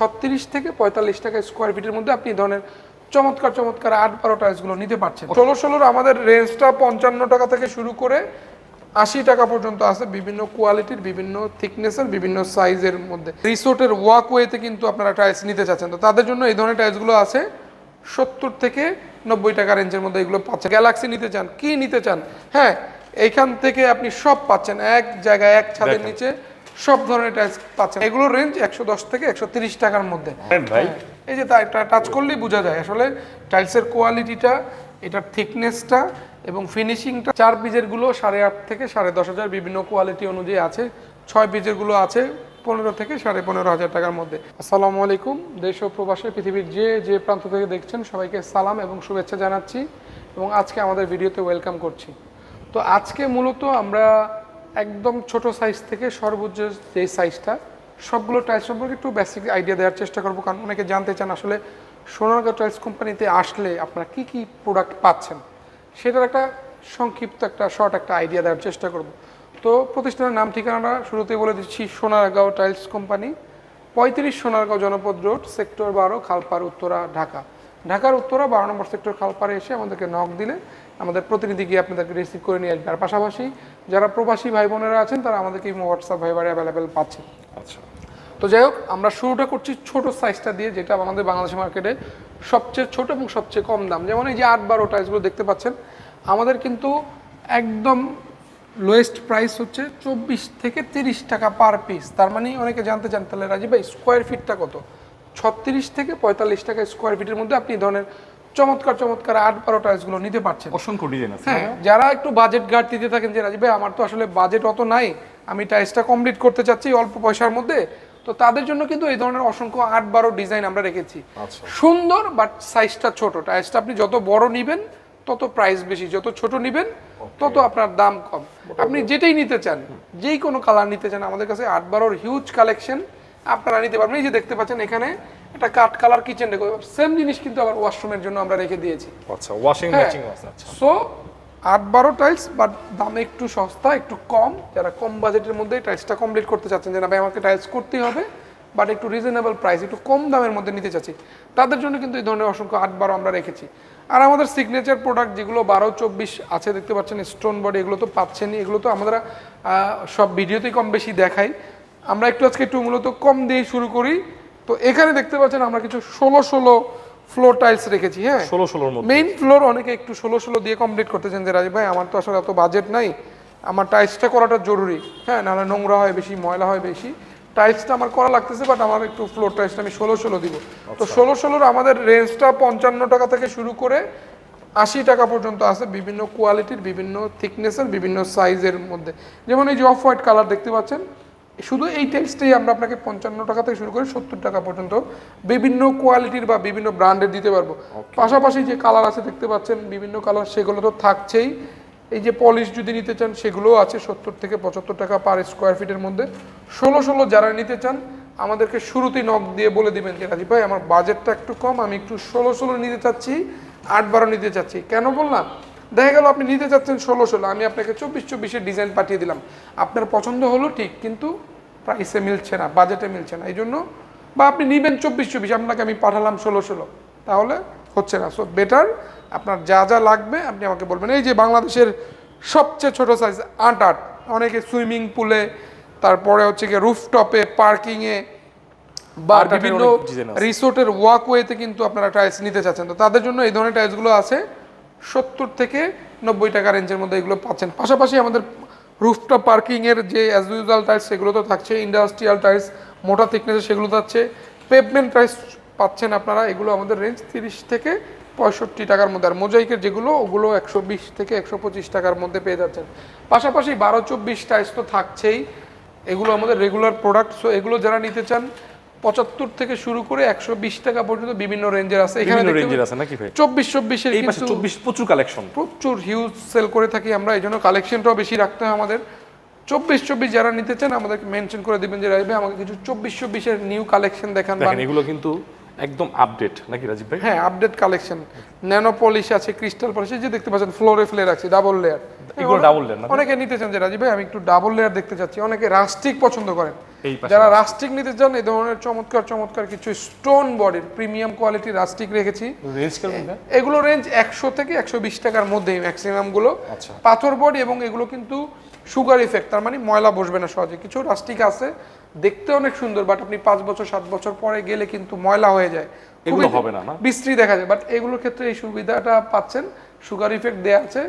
ছত্রিশ থেকে পঁয়তাল্লিশ টাকা স্কোয়ার ফিটের মধ্যে আপনি ধরনের চমৎকার চমৎকার আট বারো টাইলসগুলো নিতে পারছেন। ষোলো ষোলোর আমাদের রেঞ্জটা পঞ্চান্ন টাকা থেকে শুরু করে আশি টাকা পর্যন্ত আছে বিভিন্ন কোয়ালিটির বিভিন্ন থিকনেসের বিভিন্ন সাইজের মধ্যে। রিসোর্টের ওয়াকওয়েতে কিন্তু আপনারা টাইলস নিতে চাচ্ছেন। তো তাদের জন্য এই ধরনের টাইলসগুলো আছে সত্তর থেকে নব্বই টাকা রেঞ্জের মধ্যে এগুলো পাচ্ছেন। গ্যালাক্সি নিতে চান কি নিতে চান? হ্যাঁ এইখান থেকে আপনি সব পাচ্ছেন। এক জায়গায় এক ছাদের নিচে সব ধরনের টাইলস পাচ্ছেন। এগুলোর রেঞ্জ একশো দশ থেকে একশো তিরিশ টাকার মধ্যে। হ্যাঁ ভাই। এই যে টাচ করলেই বোঝা যায়। আসলে টাইলসের কোয়ালিটিটা এটার থিকনেসটা এবং ফিনিশিংটা চার পিজেরগুলো সাড়ে আট থেকে সাড়ে দশ হাজার বিভিন্ন কোয়ালিটি অনুযায়ী আছে। ছয় পিজেরগুলো আছে পনেরো থেকে সাড়ে পনেরো হাজার টাকার মধ্যে। আসসালামু আলাইকুম। দেশ ও প্রবাসে পৃথিবীর যে যে প্রান্ত থেকে দেখছেন সবাইকে সালাম এবং শুভেচ্ছা জানাচ্ছি এবং আজকে আমাদের ভিডিওতে ওয়েলকাম করছি। তো আজকে মূলত আমরা একদম ছোট সাইজ থেকে সর্বোচ্চ যে সাইজটা সবগুলো টাইলস সম্পর্কে একটু বেসিক আইডিয়া দেওয়ার চেষ্টা করব, কারণ অনেকে জানতে চান আসলে সোনারগাঁ টাইলস কোম্পানিতে আসলে আপনারা কি কি প্রোডাক্ট পাচ্ছেন? সেটার একটা সংক্ষিপ্ত একটা শর্ট একটা আইডিয়া দেওয়ার চেষ্টা করব। তো প্রতিষ্ঠানের নাম ঠিকানাটা শুরুতেই বলে দিচ্ছি, সোনারগাঁও টাইলস কোম্পানি পঁয়ত্রিশ সোনারগাঁও জনপদ রোড সেক্টর বারো, খালপাড়, উত্তরা, ঢাকা। ঢাকার উত্তরা বারো নম্বর সেক্টর খালপাড়ে এসে আমাদেরকে নক দিলে আমাদের প্রতিনিধি গিয়ে আপনাদেরকে রিসিভ করে নিয়ে আসবে। আর পাশাপাশি যারা প্রবাসী ভাই বোনেরা আছেন তারা আমাদেরকে হোয়াটসঅ্যাপ ভাইবারে অ্যাভেলেবেল পাচ্ছেন। আচ্ছা। তো যাই হোক আমরা শুরুটা করছি ছোট সাইজটা দিয়ে যেটা আমাদের বাংলাদেশ মার্কেটে সবচেয়ে ছোট এবং সবচেয়ে কম দাম। যেমন এই যে আট বারো টাইলসগুলো দেখতে পাচ্ছেন আমাদের কিন্তু একদম লোয়েস্ট প্রাইস হচ্ছে চব্বিশ থেকে তিরিশ টাকা পার পিস তার মানে অনেকে জানতে চান তাহলে রাজীব ভাই স্কোয়ার ফিটটা কত? ছত্রিশ থেকে পঁয়তাল্লিশ টাকা স্কোয়ার ফিটের মধ্যে আপনি ধরনের চমৎকার চমৎকার আট বারো টাইলসগুলো নিতে পারছেন। অসংখ্য ডিজাইন আছে। হ্যাঁ যারা একটু বাজেট ঘাটতিতে থাকেন যে রাজীব ভাই আমার তো আসলে বাজেট অত নাই আমি টাইলসটা কমপ্লিট করতে চাচ্ছি অল্প পয়সার মধ্যে। তো তাদের জন্য কিন্তু এই ধরনের অসংখ্য আট বারো ডিজাইন আমরা রেখেছি। আচ্ছা। সুন্দর বাট সাইজটা ছোট। টাইলসটা আপনি যত বড় নিবেন তত প্রাইস বেশি। যত ছোট নিবেন তত আপনার দাম কম। আপনি যেটাই নিতে চান যেই কোনো কালার নিতে চান আমাদের কাছে আট বারোর হিউজ কালেকশন আপনারা নিতে পারবেন। এই যে দেখতে পাচ্ছেন এখানে একটা কাঠ কালার কিচেন রেখে সেম জিনিস কিন্তু আবার ওয়াশরুমের জন্য আমরা রেখে দিয়েছি। আচ্ছা ওয়াশিং। ম্যাচিং আচ্ছা। সো আট বারো টাইলস বাট দামে একটু সস্তা একটু কম। যারা কম বাজেটের মধ্যে টাইলসটা কমপ্লিট করতে চাচ্ছেন যে না ভাই আমাকে টাইলস করতেই হবে বাট একটু রিজনেবল প্রাইস একটু কম দামের মধ্যে নিতে চাচ্ছি। তাদের জন্য কিন্তু এই ধরনের অসংখ্য আট বারো আমরা রেখেছি। আর আমাদের সিগনেচার প্রোডাক্ট যেগুলো বারো চব্বিশ আছে দেখতে পাচ্ছেন স্টোন বডি এগুলো তো পাচ্ছেনই এগুলো তো আমরা সব ভিডিওতেই কম বেশি দেখাই। আমরা একটু আজকে একটু মূলত কম দিয়ে শুরু করি। তো এখানে দেখতে পাচ্ছেন আমরা কিছু ষোলো ষোলো ফ্লোর টাইলস রেখেছি হ্যাঁ? ষোলো ষোলোর মধ্যে। মেইন ফ্লোর অনেকে একটু ষোলো ষোলো দিয়ে কমপ্লিট করতেছেন যে রাজীব ভাই আমার তো আসলে এত বাজেট নাই। আমার টাইলসটা করাটা জরুরি হ্যাঁ? নাহলে নোংরা হয় বেশি ময়লা হয় বেশি। টাইলসটা আমার করা লাগতেছে বাট আমার একটু ফ্লোর টাইলসটা আমি ষোলো ষোলো দিব। তো ষোলো ষোলোর আমাদের রেঞ্জটা পঞ্চান্ন টাকা থেকে শুরু করে আশি টাকা পর্যন্ত আছে বিভিন্ন কোয়ালিটির বিভিন্ন থিকনেসের বিভিন্ন সাইজের মধ্যে। যেমন এই যে অফ হোয়াইট কালার দেখতে পাচ্ছেন শুধু এই টেক্সটাই আমরা আপনাকে পঞ্চান্ন টাকা থেকে শুরু করে সত্তর টাকা পর্যন্ত বিভিন্ন কোয়ালিটির বা বিভিন্ন ব্র্যান্ডের দিতে পারব। পাশাপাশি যে কালার আছে দেখতে পাচ্ছেন বিভিন্ন কালার সেগুলো তো থাকছেই। এই যে পলিশ যদি নিতে চান সেগুলোও আছে সত্তর থেকে পঁচাত্তর টাকা পার স্কোয়ার ফিটের মধ্যে। ষোলো ষোলো যারা নিতে চান আমাদেরকে শুরুতেই নখ দিয়ে বলে দিবেন যে রাজীব ভাই আমার বাজেটটা একটু কম আমি একটু ষোলো ষোলো নিতে চাচ্ছি আট বারো নিতে চাচ্ছি। কেন বললাম? দেখা গেল আপনি নিতে চাচ্ছেন ষোলো ষোলো আমি আপনাকে চব্বিশ চব্বিশের ডিজাইন পাঠিয়ে দিলাম। আপনার পছন্দ হলো ঠিক কিন্তু প্রাইসে মিলছে না বাজেটে মিলছে না এই জন্য বা আপনি নিবেন চব্বিশ চব্বিশ আপনাকে আমি পাঠালাম ষোলো ষোলো তাহলে হচ্ছে না। সো বেটার আপনার যা যা লাগবে আপনি আমাকে বলবেন। এই যে বাংলাদেশের সবচেয়ে ছোট সাইজ আট আট অনেকে সুইমিং পুলে তারপরে হচ্ছে গিয়ে রুফটপে পার্কিংয়ে বা বিভিন্ন। রিসোর্টের ওয়াকওয়েতে কিন্তু আপনারা টাইলস নিতে চাচ্ছেন। তো তাদের জন্য এই ধরনের টাইলসগুলো আছে সত্তর থেকে নব্বই টাকা রেঞ্জের মধ্যে এগুলো পাচ্ছেন। পাশাপাশি আমাদের রুফটপ পার্কিংয়ের যে অ্যাজ ইউজুয়াল টাইলস সেগুলো তো থাকছে ইন্ডাস্ট্রিয়াল টাইলস মোটা থিকনেসের সেগুলো থাকছে। পেভমেন্ট টাইলস পাচ্ছেন আপনারা, এগুলো আমাদের রেঞ্জ তিরিশ থেকে পঁয়ষট্টি টাকার মধ্যে। আর মোজাইকের যেগুলো, ওগুলো একশো বিশ থেকে একশো পঁচিশ টাকার মধ্যে পেয়ে যাচ্ছেন। পাশাপাশি বারো চব্বিশ টাইলস তো থাকছেই, এগুলো আমাদের রেগুলার প্রোডাক্ট সো এগুলো যারা নিতে চান পঁচাত্তর থেকে শুরু করে একশো বিশ টাকা পর্যন্ত বিভিন্ন রেঞ্জের আছে। এখানে রেঞ্জের আছে নাকি ভাই? চব্বিশ চব্বিশের কিন্তু চব্বিশ প্রচুর কালেকশন প্রচুর হিউজ সেল করে থাকি আমরা এই জন্য কালেকশনটাও বেশি রাখতে হয় আমাদের। চব্বিশ চব্বিশ যারা নিতে চান আমাদেরকে মেনশন করে দিবেন যে রাজবে আমাকে কিছু চব্বিশ চব্বিশের নিউ কালেকশন দেখান এগুলো কিন্তু একদম আপডেট নাকি রাজীব ভাই? হ্যাঁ আপডেট কালেকশন ন্যানো পলিশ আছে ক্রিস্টাল পলিশ যে দেখতে পাচ্ছেন ফ্লোরে ফ্লে রাখছি ডাবল লেয়ার এগুলো layer না? অনেকে নিতে চান যে রাজীব ভাই আমি একটু ডাবল লেয়ার দেখতে চাচ্ছি। অনেকে রাস্টিক পছন্দ করেন। যারা রাস্টিক নিতে চান এই ধরনের চমৎকার চমৎকার কিছু স্টোন বডির প্রিমিয়াম কোয়ালিটির রাস্টিক রেখেছি। এগুলো রেঞ্জ একশো থেকে একশো বিশ টাকার মধ্যেই ম্যাক্সিমামগুলো। আচ্ছা। পাথর বডি এবং এগুলো কিন্তু সুগার ইফেক্ট তার মানে ময়লা বসবে না সহজে। কিছু রাস্টিক আছে দেখতে অনেক সুন্দর বাট আপনি পাঁচ বছর সাত বছর পরে গেলে কিন্তু ময়লা হয়ে যায়। এগুলো হবে না? বিশ্রী দেখা যায় বাট এগুলোর ক্ষেত্রে এই সুবিধাটা পাচ্ছেন। সুগার ইফেক্ট দেওয়া আছে।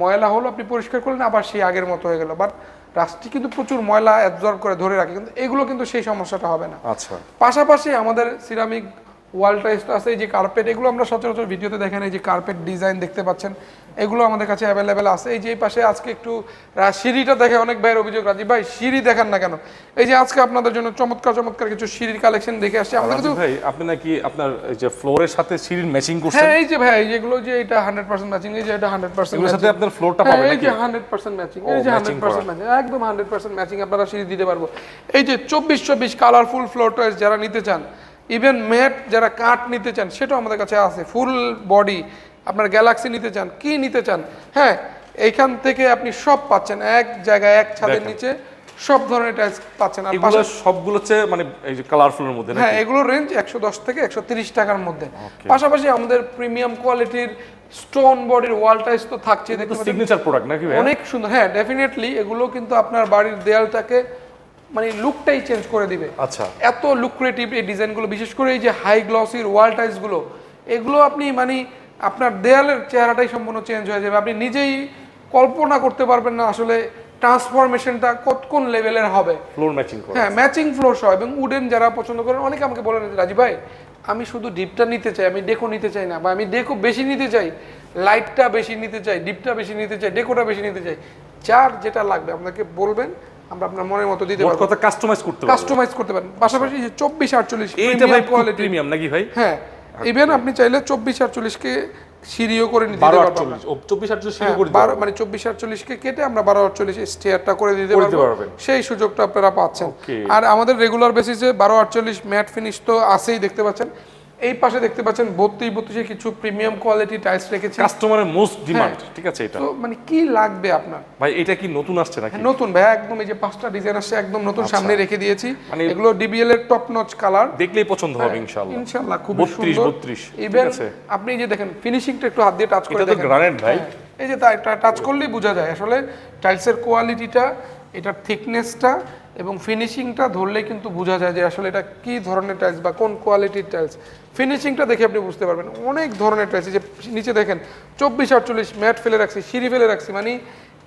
ময়লা হলো আপনি পরিষ্কার করলেন আবার সেই আগের মতো হয়ে গেল। বাট রাস্টি কিন্তু প্রচুর ময়লা অ্যাবজর্ব করে ধরে রাখে কিন্তু এগুলো কিন্তু সেই সমস্যাটা হবে না। আচ্ছা। পাশাপাশি আমাদের সিরামিক ওয়াল টাইলস তো আছে এই যে কার্পেট এগুলো আমরা সচরাচর ভিডিওতে দেখেন এই যে কার্পেট ডিজাইন দেখতে পাচ্ছেন এগুলো আমাদের কাছে অ্যাভেলেবেল আছে। এই যে এই পাশে আজকে একটু সিঁড়িটা দেখে অনেক ভাইয়ের অভিযোগ রাজি। ভাই সিঁড়ি দেখান না কেন? এই যে আজকে আপনাদের জন্য চমৎকার চমৎকার কিছু সিঁড়ির কালেকশন দেখে আসছি। আমাদের কিন্তু ভাই আপনি নাকি আপনার এই যে ফ্লোরের সাথে সিঁড়ির ম্যাচিং করছেন? হ্যাঁ এই যে ভাই যেগুলো যে এটা হান্ড্রেড পার্সেন্ট ম্যাচিং এই যে এটা হান্ড্রেড পার্সেন্ট এগুলোর সাথে আপনার ফ্লোরটা হ্যাঁ, পাবে এই যে হান্ড্রেড পার্সেন্ট ম্যাচিং এই যে matching হান্ড্রেড পার্সেন্ট ম্যাচিং একদম হান্ড্রেড পার্সেন্ট ম্যাচিং আপনারা সিঁড়ি দিতে পারব। এই যে চব্বিশ চব্বিশ কালারফুল ফ্লোর টয়েস যারা নিতে চান ইভেন ম্যাট যারা কাঠ নিতে চান সেটাও আমাদের কাছে আছে। ফুল বডি আপনার গ্যালাক্সি নিতে চান কি নিতে চান? হ্যাঁ এইখান থেকে আপনি সব পাচ্ছেন। এক জায়গায় এক ছাদের নিচে সব ধরনের টাইলস পাচ্ছেন। আর এগুলো সবগুলো হচ্ছে মানে এই যে কালারফুলের মধ্যে হ্যাঁ নাকি? এগুলোর রেঞ্জ একশো দশ থেকে একশো তিরিশ টাকার মধ্যে। পাশাপাশি আমাদের প্রিমিয়াম কোয়ালিটির স্টোন বডির ওয়াল টাইলস তো থাকছে দেখতে সিগনেচার প্রোডাক্ট নাকি ভাই অনেক সুন্দর। হ্যাঁ ডেফিনেটলি এগুলো কিন্তু আপনার বাড়ির দেয়ালটাকে মানে লুকটাই চেঞ্জ করে দিবে। আচ্ছা। এত লুক্রেটিভ এই ডিজাইনগুলো বিশেষ করে এই যে হাই গ্লসির ওয়াল টাইলসগুলো এগুলো আপনি মানে আপনার দেয়ালের চেহারাটাই সম্পূর্ণ চেঞ্জ হয়ে যাবে। আপনি নিজেই কল্পনা করতে পারবেন না আসলে ট্রান্সফরমেশনটা কত কোন লেভেলের হবে। ফ্লোর ম্যাচিং করা। হ্যাঁ ম্যাচিং ফ্লোর সহ এবং উডেন যারা পছন্দ করেন অনেকে আমাকে বলেন রাজীব ভাই আমি শুধু ডিপটা নিতে চাই আমি ডেকো নিতে চাই না বা আমি ডেকো বেশি নিতে চাই লাইটটা বেশি নিতে চাই ডিপটা বেশি নিতে চাই ডেকোটা বেশি নিতে চাই। যার যেটা লাগবে আপনাকে বলবেন আমরা আপনার মনের মতো দিতে পারব। কথা কাস্টমাইজ করতে পারবে। কাস্টমাইজ করতে পারেন। পাশাপাশি যে চব্বিশ আটচল্লিশ এইটা ভাই কোয়ালিটি প্রিমিয়াম নাকি ভাই? হ্যাঁ ইভেন আপনি চাইলে চব্বিশ আটচল্লিশকে সিঁড়িও করে নিতে পারব চব্বিশ আটচল্লিশ হ্যাঁ, শুরু করে বারো মানে চব্বিশ আটচল্লিশকে কেটে আমরা বারো আটচল্লিশ স্টেয়ারটা করে দিতে পারবেন। সেই সুযোগটা আপনারা পাচ্ছেন। আর আমাদের রেগুলার বেসিসে বারো আটচল্লিশ ম্যাট ফিনিশ তো আছেই দেখতে পাচ্ছেন। এই পাশে দেখতে পাচ্ছেন বত্রিশ বত্রিশে কিছু প্রিমিয়াম কোয়ালিটি টাইলস রেখেছে কাস্টমারের মোস্ট ডিমান্ড ঠিক আছে এটা। তো মানে কি লাগবে আপনার? ভাই এটা কি নতুন আসছে নাকি? নতুন ভাই একদম এই যে পাঁচটা ডিজাইন আসছে একদম নতুন সামনে রেখে দিয়েছি। মানে- এগুলো ডিবিএল এর টপ নচ কালার দেখলেই পছন্দ হবে ইনশাআল্লাহ। ইনশাআল্লাহ খুব 32, সুন্দর। 32, ঠিক ইভেন আছে। আপনি যে দেখেন ফিনিশিংটা একটু হাত দিয়ে টাচ করে এটা তো দেখেন। গ্রানাইট ভাই। হ্যাঁ, এই যে টাচ করলেই বোঝা যায়। আসলে টাইলসের কোয়ালিটিটা এটার থিকনেসটা এবং ফিনিশিংটা ধরলে কিন্তু বোঝা যায় যে আসলে এটা কি ধরনের টাইলস বা কোন কোয়ালিটির টাইলস ফিনিশিংটা দেখে আপনি বুঝতে পারবেন। অনেক ধরনের টাইলস যে নিচে দেখেন চব্বিশ আটচল্লিশ ম্যাট ফেলে রাখছি সিঁড়ি ফেলে রাখছি মানে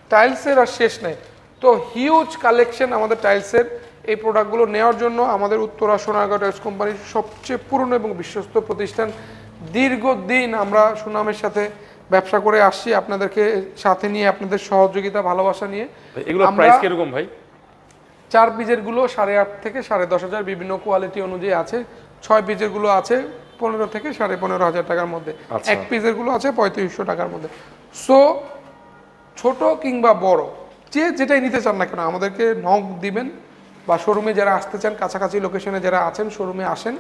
টাইলসের আর শেষ নেই। তো হিউজ কালেকশন আমাদের টাইলসের এই প্রোডাক্টগুলো নেওয়ার জন্য আমাদের উত্তরা সোনারগাঁও টাইলস কোম্পানির সবচেয়ে পুরনো এবং বিশ্বস্ত প্রতিষ্ঠান। দীর্ঘদিন আমরা সুনামের সাথে ব্যবসা করে আসছি আপনাদেরকে সাথে নিয়ে আপনাদের সহযোগিতা ভালোবাসা নিয়ে। এগুলো আমরা- প্রাইস কীরকম ভাই? চার পিজেরগুলো সাড়ে আট থেকে সাড়ে দশ হাজার বিভিন্ন কোয়ালিটি অনুযায়ী আছে। ছয় পিজেরগুলো আছে পনেরো থেকে সাড়ে পনেরো হাজার টাকার মধ্যে। আচ্ছা। এক পিজেরগুলো আছে পঁয়ত্রিশশো টাকার মধ্যে। সো ছোট কিংবা বড় যে যেটাই নিতে চান না কেন আমাদেরকে নক দিবেন বা শোরুমে যারা আসতে চান কাছাকাছি লোকেশনে যারা আছেন শোরুমে আসেন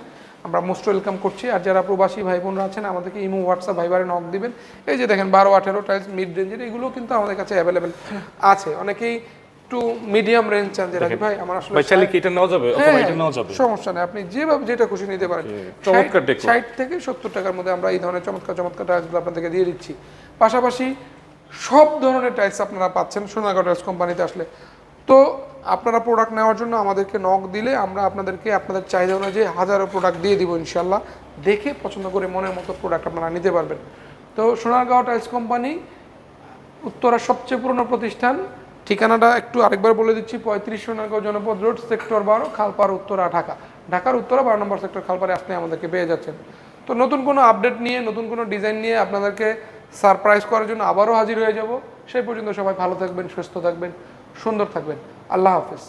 আমরা মোস্ট ওয়েলকাম করছি। আর যারা প্রবাসী ভাই বোনরা আছেন আমাদেরকে ইমো হোয়াটসঅ্যাপ ভাইবারে নক দিবেন। এই যে দেখেন বারো আঠেরো টাইলস মিড রেঞ্জের এগুলো কিন্তু আমাদের কাছে অ্যাভেলেবেল আছে। অনেকেই একটু মিডিয়াম রেঞ্জ চান যে ভাই আমার আসলে ভাই চাইলে কি এটা নেওয়া যাবে? অথবা হ্যাঁ, এটা নেওয়া যাবে? সমস্যা নেই আপনি যেভাবে যেটা খুশি নিতে পারেন। চমৎকার decor। ষাট থেকে সত্তর টাকার মধ্যে আমরা এই ধরনের চমৎকার চমৎকার টাইলসগুলো আপনাদেরকে দিয়ে দিচ্ছি। পাশাপাশি সব ধরনের টাইলস আপনারা পাচ্ছেন সোনাগড় টাইলস কোম্পানিতে আসলে। তো আপনারা প্রোডাক্ট নেওয়ার জন্য আমাদেরকে নক দিলে আমরা আপনাদেরকে আপনাদের চাহিদা অনুযায়ী হাজারো প্রোডাক্ট দিয়ে দিব ইনশাল্লাহ দেখে পছন্দ করে মনের মতো প্রোডাক্ট আপনারা নিতে পারবেন। তো সোনারগাঁও টাইলস কোম্পানি উত্তরার সবচেয়ে পুরনো প্রতিষ্ঠান ঠিকানাটা একটু আরেকবার বলে দিচ্ছি, পঁয়ত্রিশ সোনারগাঁও জনপদ রোড, সেক্টর বারো খালপাড় উত্তরা, ঢাকা। ঢাকার উত্তরা বারো নম্বর সেক্টর খালপাড়ে আসতে আমাদেরকে পেয়ে যাচ্ছেন। তো নতুন কোনো আপডেট নিয়ে, নতুন কোনো ডিজাইন নিয়ে আপনাদেরকে সারপ্রাইজ করার জন্য আবারও হাজির হয়ে যাব। সেই পর্যন্ত সবাই ভালো থাকবেন, সুস্থ থাকবেন, সুন্দর থাকবেন। আল্লাহ হাফিজ।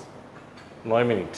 নয় মিনিট।